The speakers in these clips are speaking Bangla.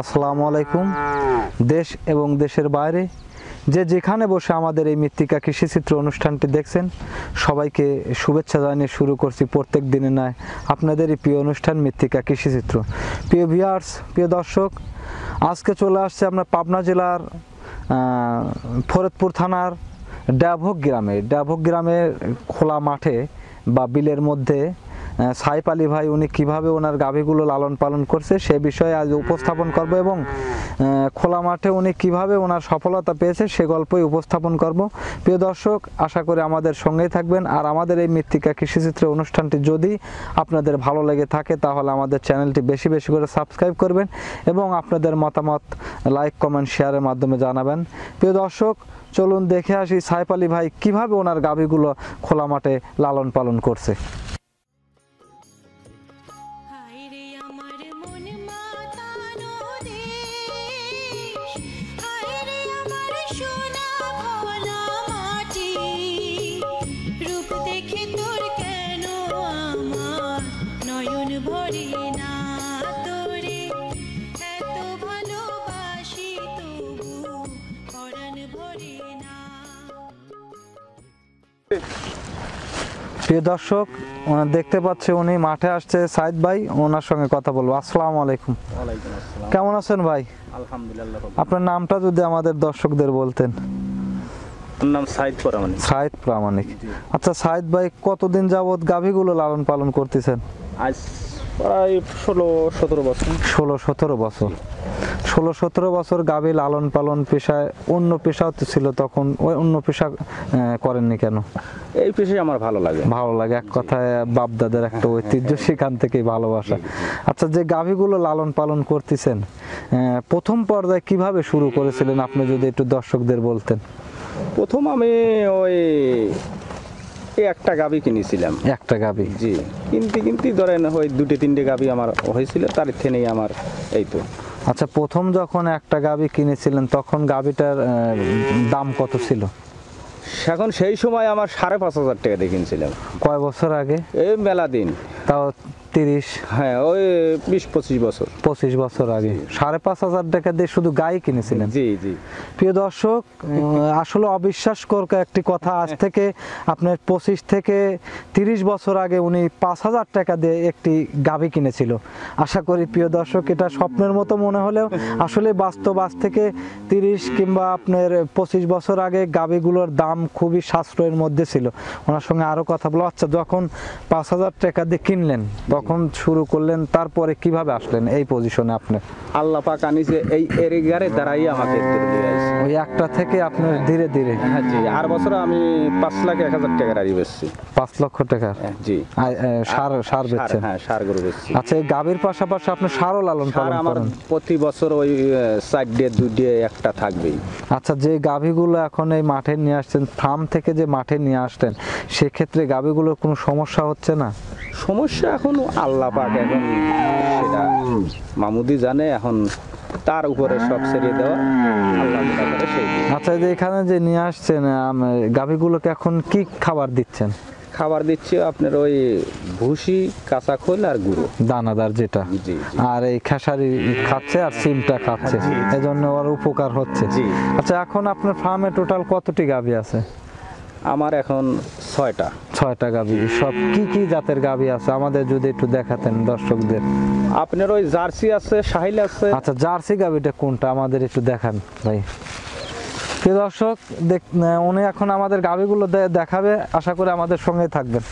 আসসালামু আলাইকুম। দেশ এবং দেশের বাইরে যে যেখানে বসে আমাদের এই মৃত্তিকা কৃষিচিত্র অনুষ্ঠানটি দেখছেন, সবাইকে শুভেচ্ছা জানিয়ে শুরু করছি প্রত্যেক দিনে নয় আপনাদের এই প্রিয় অনুষ্ঠান মৃত্তিকা কৃষিচিত্র প্রিয় ভিউয়ার্স প্রিয় দর্শক, আজকে চলে আসছে আমরা পাবনা জেলার ফরিদপুর থানার ডাভক গ্রামে। ডাভক গ্রামের খোলা মাঠে বা বিলের মধ্যে সাইফ আলী ভাই, উনি কীভাবে ওনার গাভীগুলো লালন পালন করছে সে বিষয়ে আজ উপস্থাপন করব এবং খোলা মাঠে উনি কীভাবে ওনার সফলতা পেয়েছে সে গল্পই উপস্থাপন করব। প্রিয় দর্শক, আশা করি আমাদের সঙ্গেই থাকবেন। আর আমাদের এই মৃত্তিকা কৃষিচিত্র অনুষ্ঠানটি যদি আপনাদের ভালো লেগে থাকে, তাহলে আমাদের চ্যানেলটি বেশি বেশি করে সাবস্ক্রাইব করবেন এবং আপনাদের মতামত লাইক, কমেন্ট, শেয়ারের মাধ্যমে জানাবেন। প্রিয় দর্শক, চলুন দেখে আসি সাইফ আলী ভাই কীভাবে ওনার গাভীগুলো খোলা মাঠে লালন পালন করছে। প্রিয় দর্শক দেখতে পাচ্ছে উনি মাঠে আসছে সাইদ ভাই ওনার সঙ্গে কথা বলব। আসসালামু আলাইকুম। কেমন আছেন ভাই? আলহামদুলিল্লাহ আপনার নামটা যদি আমাদের দর্শকদের বলতেন। নাম সাইদ পরামানি সাইদ প্রামাণিক। আচ্ছা সাইদ ভাই কতদিন যাবত গাভীগুলো লালন পালন করতেছেন? আজ প্রায় ষোলো সতেরো বছর। ষোলো সতেরো বছর। ষোলো সতেরো বছর গাভী লালন পালন পেশায় অন্য পেশাও তো ছিল তখন ওই অন্য পেশা করেননি কেন? এই পেশে আমার ভালো লাগে। ভালো লাগে এক কথায় বাপদাদের একটা ঐতিহ্য সেখান থেকেই ভালোবাসা। আচ্ছা যে গাভীগুলো লালন পালন করতেছেন প্রথম পর্যায়ে কীভাবে শুরু করেছিলেন? আপনি যদি একটু দর্শকদের বলতেন। প্রথম আমি ওই এই একটা গাবি কিনেছিলাম। একটা গাভী? জি কিনতে কিনতে ধরেন ওই দুটো তিনটে গাবি আমার হয়েছিল তার থেকেই আমার এই তো। আচ্ছা প্রথম যখন একটা গাবি কিনেছিলেন তখন গাবিটার দাম কত ছিল? এখন সেই সময় আমার সাড়ে পাঁচ হাজার টাকা দিয়ে কিনছিলাম। কয় বছর আগে? এই মেলা দিন। তাও তিরিশ। হ্যাঁ ওই বিশ পঁচিশ বছর। পঁচিশ বছর আগে। সাড়ে পাঁচ হাজার টাকা দিয়ে শুধু গাই কিনেছিলেন? জি জি। প্রিয় দর্শক আসলে অবিশ্বাস করক একটি কথা আজ থেকে আপনার পঁচিশ থেকে তিরিশ বছর আগে উনি পাঁচ হাজার টাকা দিয়ে একটি গাভী কিনেছিল। আশা করি প্রিয় দর্শক এটা স্বপ্নের মতো মনে হলেও আসলে বাস্তব আজ থেকে তিরিশ কিংবা আপনার পঁচিশ বছর আগে গাভীগুলোর দাম খুবই সাশ্রয়ের মধ্যে ছিল। ওনার সঙ্গে আরও কথা বলো। আচ্ছা যখন পাঁচ হাজার টাকা দিয়ে কিনলেন তখন শুরু করলেন তারপরে কীভাবে আসলেন এই পজিশনে আপনি? আল্লাহ পাক আনিছে এই এরিগারে দ্বারাই আমাকে ওই একটা থেকে আপনার ধীরে ধীরে? হ্যাঁ জি। আর বছর আমি পাঁচ লাখ এক হাজার টাকার আড়ি বেচছি। পাঁচ লক্ষ টাকার হ্যাঁ, জি। সার সার বেচছেন? হ্যাঁ সার গরু বেচছি। আচ্ছা এই গাভীর পাশাপাশি আপনি সারও লালন পালন আমার প্রতি বছর ওই সাইড ডে দুই ডে একটা থাকবেই। আচ্ছা যে গাভীগুলো এখন এই মাঠে নিয়ে আসছেন ফার্ম থেকে যে মাঠে নিয়ে আসতেন সেক্ষেত্রে গাভীগুলোর কোনো সমস্যা হচ্ছে না? সমস্যা এখন আল্লাহ পাক এখন সেটা। মামুদি জানে এখন তার উপরে সব ছেড়ে দেওয়া। আচ্ছা যে এখানে যে নিয়ে আসছেন গাভীগুলোকে এখন কি খাবার দিচ্ছেন? খাবার দিচ্ছি আপনার ওই ভুসি কাঁচা খোল আর গুঁড়ো। দানাদার যেটা। আর এই খেসারি খাচ্ছে আর সিমটা খাচ্ছে। এজন্য ওর উপকার হচ্ছে। আচ্ছা এখন আপনার ফার্মে টোটাল কতটি গাভী আছে? আমার এখন ছয়টা। ছয়টা গাভী সব কি কি জাতের গাভী আছে? আমাদের যদি একটু দেখাতেন দর্শকদের। আপনার ওই জার্সি আছে সাহিল আছে। আচ্ছা জার্সি গাভিটা কোনটা? আমাদের একটু দেখান ভাই। প্রিয় দর্শক উনি এখন আমাদের গাভিগুলো দেখাবে। আশা করি আমাদের সঙ্গে থাকবেন।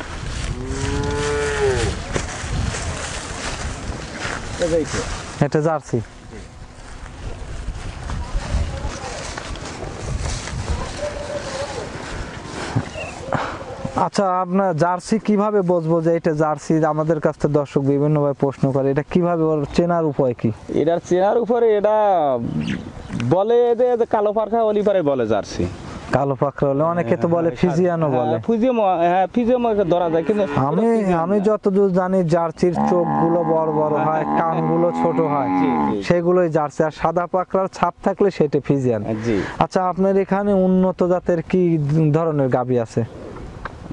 এটা জার্সি। আচ্ছা আপনার জার্সি কীভাবে বুঝব যে এটা জার্সি? আমাদের কাছ থেকে দর্শক বিভিন্নভাবে প্রশ্ন করে এটা কীভাবে ওর চেনার উপায় কি? এটার চেনার উপরে এটা বলে যে কালো পাখা অলিপারে বলে জার্সি। কালো পাখরা হলে অনেকে তো বলে ফিজিয়ানো বলে। ফিজিয়াম হ্যাঁ ফিজিয়াম ধরা যায় কিন্তু আমি আমি যতদূর জানি জার্সির চোখগুলো বড় বড় হয় কানগুলো ছোট হয়। সেগুলোই জার্সি। আর সাদা পাকড়ার ছাপ থাকলে সেটা ফিজিয়ান। আচ্ছা আপনার এখানে উন্নত জাতের কি ধরনের গাবি আছে?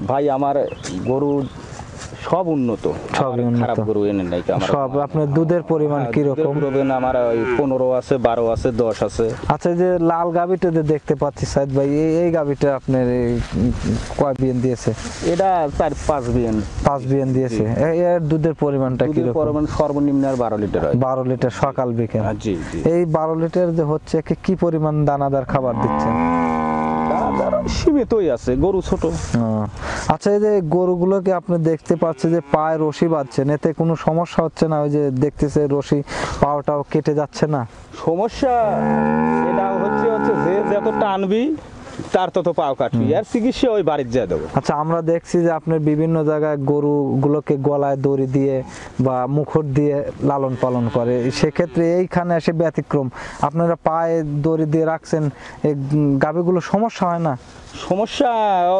ভাই আমার গরু সব উন্নত। উন্নত। খারাপ গরু এনে নাই সব আপনার দুধের পরিমাণ কীরকম? দুধের প্রবলেম আমার ওই পনেরো আছে বারো আছে দশ আছে। আচ্ছা যে লাল গাবিটা যে দেখতে পাচ্ছি সাইদ ভাই এই এই গাবিটা আপনার কয় বিয়ান দিয়েছে? এটা চার পাঁচ বিয়ান পাঁচ বিয়ান দিয়েছে। এর দুধের পরিমাণটা দুধের কীরকম? পরিমাণ সর্বনিম্ন আর বারো লিটার হয়। বারো লিটার সকাল বিকেল। জি জি। এই বারো লিটার যে হচ্ছে কি কি পরিমাণ দানাদার খাবার দিচ্ছেন? সীমিতই আছে গরু ছোট। আচ্ছা এই যে গরুগুলোকে আপনি দেখতে পাচ্ছেন যে পায়ে রশি বাঁধছেন এতে কোনো সমস্যা হচ্ছে না? ওই যে দেখতেছে রশি পাওয়াটাও কেটে যাচ্ছে না? সমস্যা এটা হচ্ছে হচ্ছে যে যত টানবি তার তত পাও কাটবি আর চিকিৎসা ওই বাড়ির যা দেবো। আচ্ছা আমরা দেখছি যে আপনার বিভিন্ন জায়গায় গরুগুলোকে গলায় দড়ি দিয়ে বা মুখর দিয়ে লালন পালন করে। সেক্ষেত্রে এইখানে এসে ব্যতিক্রম। আপনারা পায়ে দড়ি দিয়ে রাখছেন এই গাবিগুলো সমস্যা হয় না? সমস্যা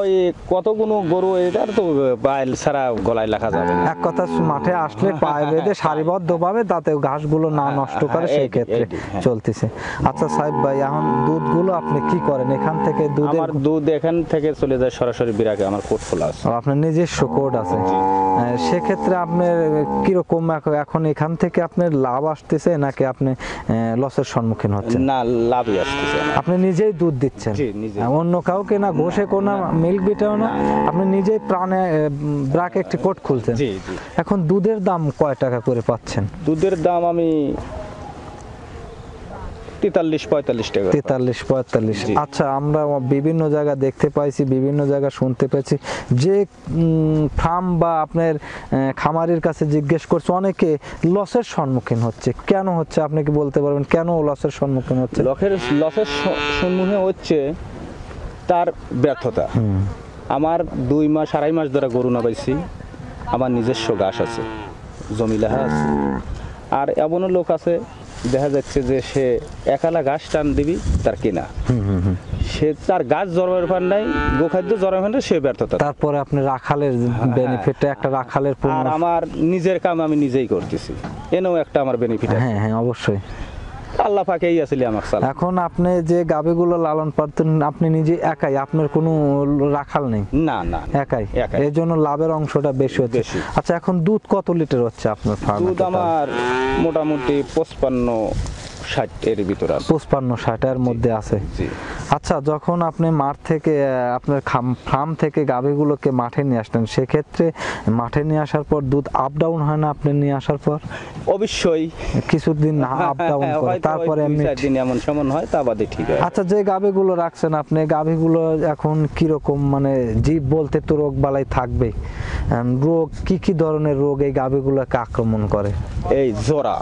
ওই কতগুলো গরু এটার তো বাইল ছাড়া গলায় লেখা যাবে না। এক কথা মাঠে আসলে পায়ে বেঁধে সারিবদ্ধ ভাবে তাতে ঘাসগুলো না নষ্ট করে হ্যাঁ, সেই ক্ষেত্রে হ্যাঁ। চলতেছে। আচ্ছা সাহেব ভাই এখন দুধগুলো আপনি কি করেন? এখান থেকে দুধের আমার দুধ এখান থেকে চলে যায় সরাসরি বিরাগে আমার কোট খোলা আছে। আপনার নিজস্ব কোড আছে। সেক্ষেত্রে আপনার কীরকম এখন- এখন থেকে আপনার লাভ আসতেছে নাকি আপনি লসের সম্মুখীন হচ্ছেন? না লাভই আসতেছে। আপনি নিজেই দুধ দিচ্ছেন? জি, অন্য কাউকে না ঘষে কোনা মিল্ক বিটাও না আপনি নিজেই প্রাণে ব্রাক একটি কোট খুলছেন। এখন দুধের দাম কয় টাকা করে পাচ্ছেন? দুধের দাম আমি তেতাল্লিশ পঁয়তাল্লিশ টাকা। তেতাল্লিশ পঁয়তাল্লিশ। আচ্ছা আমরা বিভিন্ন জায়গা দেখতে পাইছি বিভিন্ন জায়গা শুনতে পাইছি যে ফার্ম বা আপনার খামারির কাছে জিজ্ঞেস করছে অনেকে লসের সম্মুখীন হচ্ছে। কেন হচ্ছে? আপনি কি বলতে পারবেন? কেন লসের সম্মুখীন হচ্ছে? লসের লসের সম্মুখীন হচ্ছে তার ব্যর্থতা। আমার দুই মাস আড়াই মাস ধরে গরু না পাইছি। আমার নিজস্ব গাছ আছে জমি লেহা আছে। আর এমনও লোক আছে দেখা যাচ্ছে যে সে একালা গাছ টান দিবি তার কিনা। সে তার গাছ জন্মের ফান নাই গোখাদ্য জন্মের ফান সে ব্যর্থতা তারপরে আপনি রাখালের বেনিফিটটা একটা রাখালের আর আমার নিজের কাম আমি নিজেই করতেছি। এনেও একটা আমার বেনিফিট হ্যাঁ হ্যাঁ অবশ্যই। আল্লাহ পাকেই আসলে আমার এখন আপনি যে গাবিগুলো লালন পালতেন আপনি নিজে একাই আপনার কোনো রাখাল নেই? না না। একাই? একাই। এর জন্য লাভের অংশটা বেশি হচ্ছে। আচ্ছা এখন দুধ কত লিটার হচ্ছে আপনার ফার্মে দুধ আমার মোটামুটি পঁচপান্ন ষাট এর ভিতরে আছে। পঁচপান্ন ষাটের মধ্যে আছে। আচ্ছা যখন আপনি মাঠ থেকে আপনার ফার্ম থেকে গাভীগুলোকে মাঠে নিয়ে আসলেন সেক্ষেত্রে মাঠে নিয়ে আসার পর দুধ আপ ডাউন হয় না আপনি নিয়ে আসার পর? অবশ্যই। কিছুদিন আপ ডাউন করে তারপরে এমনি দিন এমন সেমন হয় তা বাদে ঠিক আছে। আচ্ছা যে গাভীগুলো রাখছেন আপনি গাভীগুলো এখন কীরকম মানে জীব বলতে তো রোগ বালাই থাকবে রোগ কি কি ধরনের রোগ এই গাভীগুলোকে আক্রমণ করে? এই জোড়া।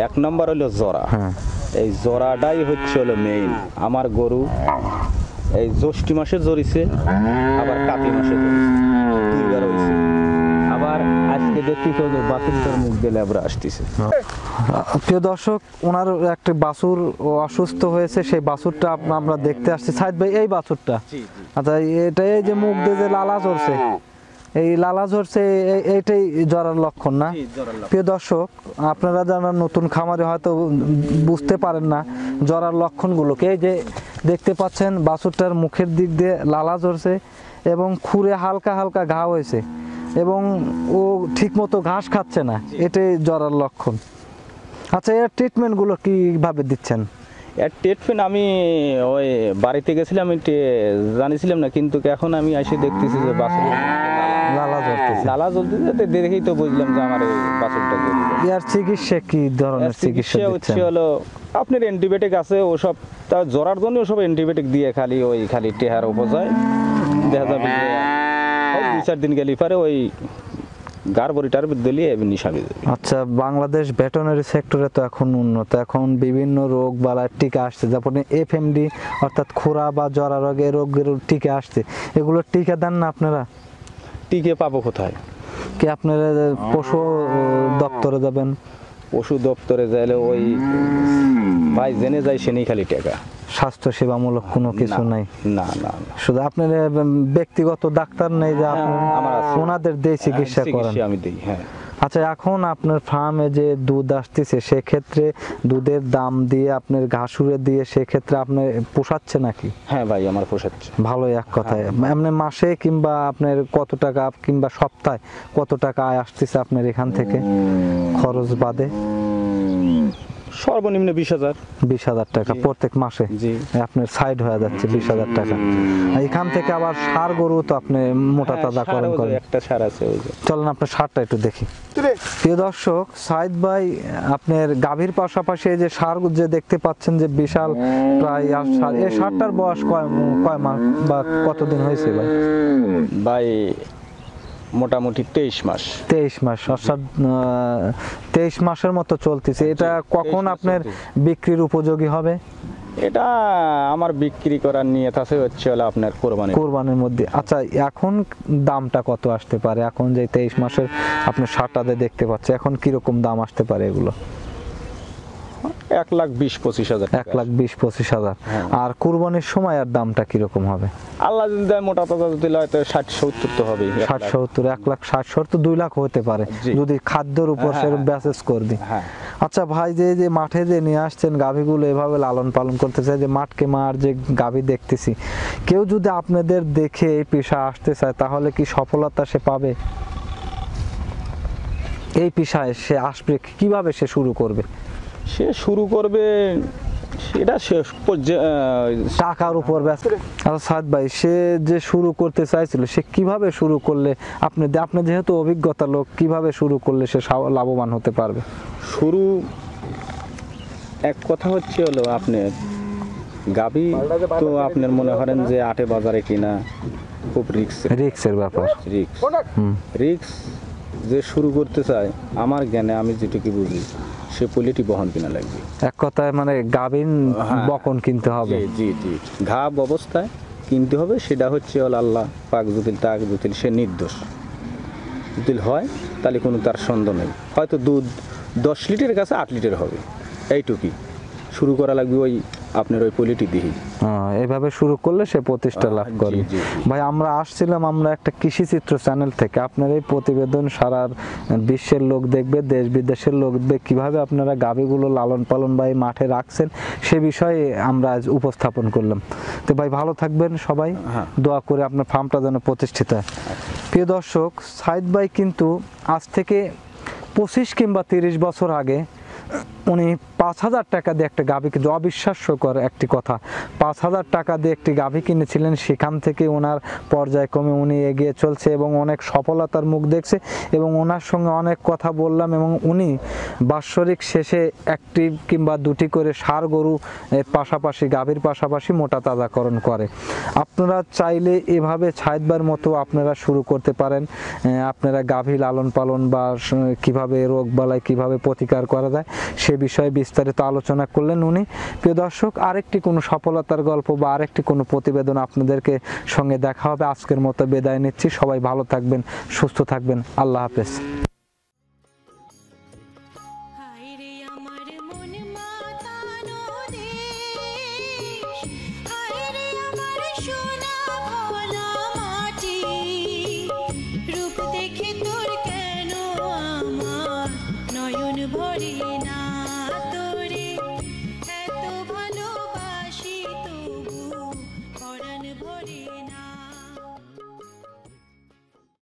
এক নম্বর হলো জোড়া। হ্যাঁ। এই জোড়াটাই হচ্ছে হলো মেইন আমার গরু এই জ্যৈষ্ঠ মাসে জড়িছে আবার কাতি মাসে জড়িছে দুইবার হয়েছে আবার আজকে দেখি তো যে মুখ দিয়ে ল্যাবরা আসতেছে। প্রিয় দর্শক ওনার একটা বাছুর অসুস্থ হয়েছে সেই বাছুরটা আপ- আমরা দেখতে আসছি। সাইদ ভাই এই বাছুরটা? আচ্ছা এটা এই যে মুখ দিয়ে যে লালা ঝরছে এই লালা ঝরছে এ- এইটাই জ্বরের লক্ষণ না? প্রিয় দর্শক আপনারা যারা নতুন খামারে হয়তো বুঝতে পারেন না জ্বরার লক্ষণগুলোকে এই যে দেখতে পাচ্ছেন বাছুরটার মুখের দিক দিয়ে লালা ঝরছে এবং খুরে হালকা হালকা ঘা হয়েছে এবং ও ঠিকমতো ঘাস খাচ্ছে না এটাই জ্বরার লক্ষণ। আচ্ছা এর ট্রিটমেন্টগুলো কীভাবে দিচ্ছেন? ট্রিটমেন্ট আমি ওই বাড়িতে গেছিলাম জানিছিলাম না কিন্তু এখন আমি এসে দেখতেছি যে লালা লালা জ্বলতে দেখেই তো বুঝলাম যে আমার এই চিকিৎসা কি ধরনের চিকিৎসা হচ্ছে হলো আপনার অ্যান্টিবায়োটিক আছে ওসব তা জ্বরার জন্য ওসব অ্যান্টিবায়োটিক দিয়ে খালি ওই খালি টেহার উপজায় দেখা যাবে যে দুই চার দিন গেলে পারে ওই গার বড়িটার দিলে এমনি সাবি আচ্ছা বাংলাদেশ ভেটেরিনারি সেক্টরে তো এখন উন্নত। এখন বিভিন্ন রোগ বালার টিকা আসছে। যেমন এফএমডি অর্থাৎ খোরা বা জরা রোগ এই রোগের টিকা আসছে। এগুলোর টিকা দেন না আপনারা? টিকে পাবো কোথায়? কি আপনারা পশু দপ্তরে যাবেন? পশু দপ্তরে যাইলে ওই ভাই জেনে যায় সে নেই খালি টাকা। স্বাস্থ্য সেবামূলক কোনো কিছু নাই। না না শুধু আপনার ব্যক্তিগত ডাক্তার নেই যে আপনি আমার ওনাদের দিয়ে চিকিৎসা হ্যাঁ, করেন। আমি দিই হ্যাঁ। আচ্ছা এখন আপনার ফার্মে যে দুধ আসতেছে সেক্ষেত্রে দুধের দাম দিয়ে আপনার ঘাসুরে দিয়ে সেক্ষেত্রে আপনি পোষাচ্ছে নাকি? হ্যাঁ ভাই আমার পোষাচ্ছে। ভালোই এক কথায়। এমনি মাসে কিংবা আপনার কত টাকা কিংবা সপ্তাহে কত টাকা আয় আসতেছে আপনার এখান থেকে? খরচ বাদে? সর্বনিম্ন বিশ হাজার। বিশ হাজার টাকা প্রত্যেক মাসে? জি। আপনার সাইড হয়ে যাচ্ছে বিশ হাজার টাকা। এখান থেকে আবার সার গরু তো আপনি মোটা হ্যাঁ, ওই যে করেন। একটা সার আছে চলেন আপনার সারটা একটু দেখি। প্রিয় দর্শক সাইদ ভাই আপনার গাভীর পাশাপাশি যে সার যে দেখতে পাচ্ছেন যে বিশাল প্রায় আর সার এই সারটার বয়স কয় কয় মাস বা কতদিন হয়েছে ভাই? ভাই মোটামুটি তেইশ মাস। তেইশ মাস অর্থাৎ তেইশ মাসের মতো চলতেছে। এটা কখন আপনার বিক্রির উপযোগী হবে? এটা আমার বিক্রি করার নিয়ত আছে হচ্ছে হলো আপনার কোরবানি কোরবানির মধ্যে। আচ্ছা এখন দামটা কত আসতে পারে? এখন যে তেইশ মাসের আপনি সারটাতে দেখতে পাচ্ছে এখন কীরকম দাম আসতে পারে এগুলো? এক লাখ বিশ পঁচিশ হাজার এক লাখ বিশ পঁচিশ হাজার। হ্যাঁ। আর কুরবানির সময় আর দামটা কীরকম হবে? আল্লাহ যদি দেয় মোটা তাজা যদি লয় তো ষাট সত্তর তো এক ষাট সত্তর এক লাখ ষাট সত্তর দুই লাখ হতে পারে। যদি খাদ্যের উপর হ্যাঁ। ব্যাসেস করবি আচ্ছা ভাই যে যে মাঠে যে নিয়ে আসছেন গাভীগুলো এভাবে লালন পালন করতে করতেছে যে মাঠকে মার যে গাভী দেখতেছি কেউ যদি আপনাদের দেখে এই পেশা আসতে চায় তাহলে কি সফলতা সে পাবে? এই পেশায় সে আসবে কীভাবে সে শুরু করবে? সে শুরু করবে সেটা শেষ টাকার উপর ব্যস্ত। আচ্ছা সাদ ভাই সে যে শুরু করতে চাইছিল সে কীভাবে শুরু করলে আপনি আপনি যেহেতু অভিজ্ঞতা লোক কীভাবে শুরু করলে সে লাভবান হতে পারবে? শুরু এক কথা হচ্ছে হলো আপনার গাবি তো আপনার মনে করেন যে আটে বাজারে কিনা খুব রিক্স রিক্সের ব্যাপার। রিক্স। রিক্স যে শুরু করতে চায় আমার জ্ঞানে আমি যেটুকু বুঝি সে পলিটি বহন কিনা লাগবে। এক কথায় মানে গাভিন হ্যাঁ। বকন কিনতে হবে। জি জি ঘা ঘাব অবস্থায় কিনতে হবে সেটা হচ্ছে হল আল্লাহ পাক জুতিল তাক জুতিল সে নির্দোষ। জুতিল হয় তাহলে কোনো তার সন্দেহ নেই। হয়তো দুধ দশ লিটারের কাছে আট লিটার হবে। এইটুকুই। শুরু করা লাগবে ওই আপনার ওই পলিটি দিহি। হ্যাঁ, এইভাবে শুরু করলে সে প্রতিষ্ঠা লাভ করে। ভাই আমরা আসছিলাম আমরা একটা কৃষি চিত্র চ্যানেল থেকে। আপনার এই প্রতিবেদন সারা বিশ্বের লোক দেখবে দেশ বিদেশের লোক দেখবে কীভাবে আপনারা গাভীগুলো লালন পালন বা এই মাঠে রাখছেন সে বিষয়ে আমরা আজ উপস্থাপন করলাম। তো ভাই ভালো থাকবেন সবাই। হ্যাঁ। দোয়া করে আপনার ফার্মটা যেন প্রতিষ্ঠিত হয়। প্রিয় দর্শক সাইদ ভাই কিন্তু আজ থেকে পঁচিশ কিংবা তিরিশ বছর আগে উনি পাঁচ হাজার টাকা দিয়ে একটা গাভী কিন্তু অবিশ্বাস্যকর একটি কথা। পাঁচ হাজার টাকা দিয়ে একটি গাভী কিনেছিলেন, সেখান থেকে ওনার পর্যায়ক্রমে উনি এগিয়ে চলছে এবং অনেক সফলতার মুখ দেখছে এবং ওনার সঙ্গে অনেক কথা বললাম এবং উনি বাৎসরিক শেষে একটি কিংবা দুটি করে সার গরু পাশাপাশি, গাভীর পাশাপাশি মোটা তাজাকরণ করে। আপনারা চাইলে এভাবে ছাইদবার মতো আপনারা শুরু করতে পারেন। আপনারা গাভী লালন পালন বা কীভাবে রোগ বালাই কীভাবে প্রতিকার করা যায় সে বিষয়ে বিস্তারিত আলোচনা করলেন উনি। প্রিয় দর্শক, আরেকটি কোনো সফলতার গল্প বা আরেকটি কোনো প্রতিবেদন আপনাদেরকে সঙ্গে দেখা হবে। আজকের মতো বিদায় নিচ্ছি। সবাই ভালো থাকবেন, সুস্থ থাকবেন। আল্লাহ হাফেজ।